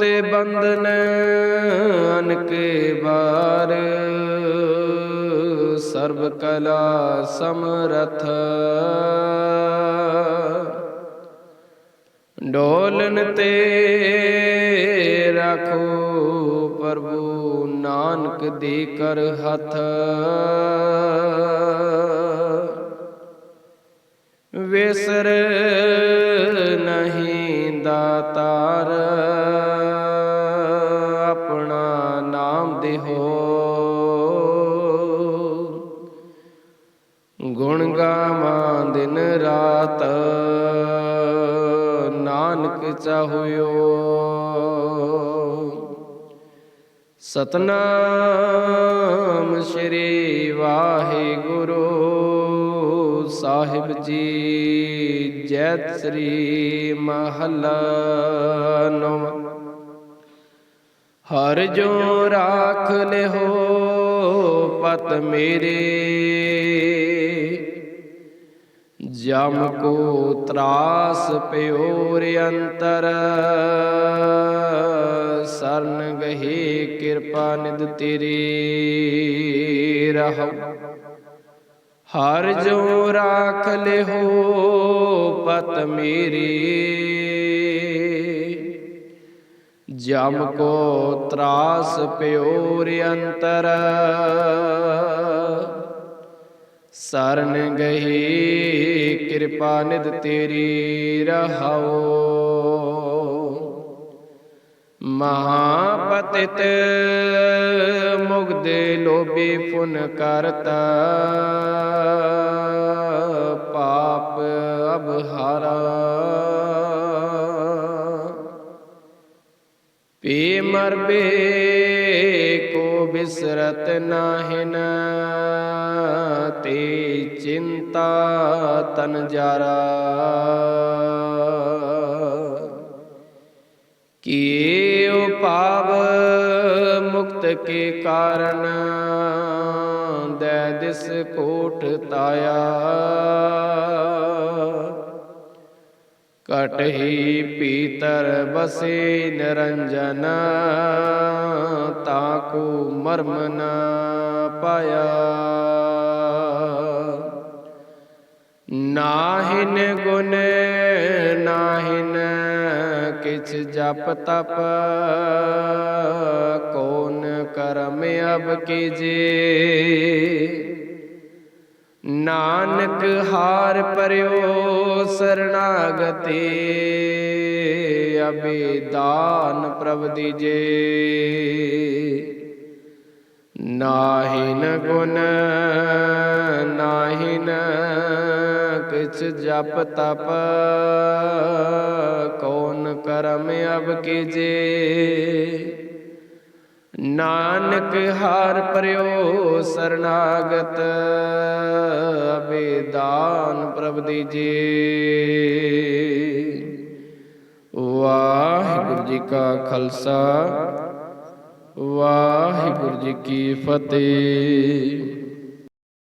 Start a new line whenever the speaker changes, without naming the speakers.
ਤੇ ਬੰਦਨ ਅਨਕੇ ਬਾਰ ਸਰਬ ਕਲਾ ਸਮਰਥ। ਡੋਲਨ ਤੇ ਰੱਖੋ ਪ੍ਰਭੂ ਨਾਨਕ ਦੇ ਕਰ ਹੱਥ। ਵਿਸਰ ਨਹੀਂ ਦਾਤਾਰ। ਨਾਮ ਦੇਹੋ। ਗੁਣ ਗਾਵਾਂ ਦਿਨ ਰਾਤ, ਨਾਨਕ ਚਾਹੁਓ। ਸਤਨਾਮ ਸ੍ਰੀ ਵਾਹਿਗੁਰੂ ਸਾਹਿਬ ਜੀ ਜੈਤ ਸ੍ਰੀ ਮਹੱਲਾ ਨੌਵਾਂ। ਹਰ ਜੋ ਰਾਖ ਲਿਓ ਪਤ ਮੇਰੇ, ਜਮ ਕੋ ਤਰਾਸ ਪਿਓਰ ਅੰਤਰ, ਸਰਨ ਗਹੀ ਕਿਰਪਾ ਨਿਦ ਤੇਰੀ ਰਹੋ। ਹਰ ਜੋ ਰਾਖ ਲਿਓ ਪਤ ਮੇਰੀ ਜਮ ਕੋ ਤਰਾਸ ਪਿਓਰ ਅੰਤਰ। ਸਰਨ ਗਹੀ ਕਿਰਪਾ ਨਿਦ ਤੇਰੀ ਰਹਾਓ। ਮਹਾਪਤਿਤ ਮੁਗਦੇ ਲੋਭੀ ਪੁਨ ਕਰਤਾ। ਪਾਪ ਅਬਹਾਰਾ ਪੀ ਮਰਬੇ ਕੋ ਬਿਸਰਤ ਨਾਹਿਨ, ਤੇ ਚਿੰਤਾ ਤਨ ਜਾਰਾ। ਕੀਓ ਪਾਵ ਮੁਕਤ ਕੇ ਕਾਰਨ, ਦੈ ਦਿਸ ਕੋਟ ਤਾਇਆ। ਕਟਹੀ ਪੀਤਰ ਬਸੇ ਨਿਰੰਜਨ ਤਾਕੂ ਮਰਮ ਨਾ ਪਾਇਆ। ਨਾਹਿਨ ਗੁਣ, ਨਾਹਿਨ ਕਿਛ ਜਪ ਤਪ ਕੋਨ ਕਰਮ ਅਬ ਕੀਜੇ? ਨਾਨਕ ਹਾਰ ਪਰਿਓ ਸਰਣਾਗਤੀ ਅਬਿਦਾਨ ਪ੍ਰਭ ਦੀਜੇ। ਨਾਹਿਨ ਗੁਣ, ਨਾਹਿਨ ਕਿਛ ਜਪ ਤਪ, ਕੌਣ ਕਰਮ ਅਬ ਕੀਜੇ। ਨਾਨਕ ਹਾਰ ਪਰਿਓ ਸਰਨਾਗਤ ਅਬੇਦਾਨ ਪ੍ਰਭ ਦੀਜੇ ਵਾਹਿਗੁਰੂ ਜੀ ਕਾ ਖਾਲਸਾ ਵਾਹਿਗੁਰੂ ਜੀ ਕੀ ਫਤਿਹ।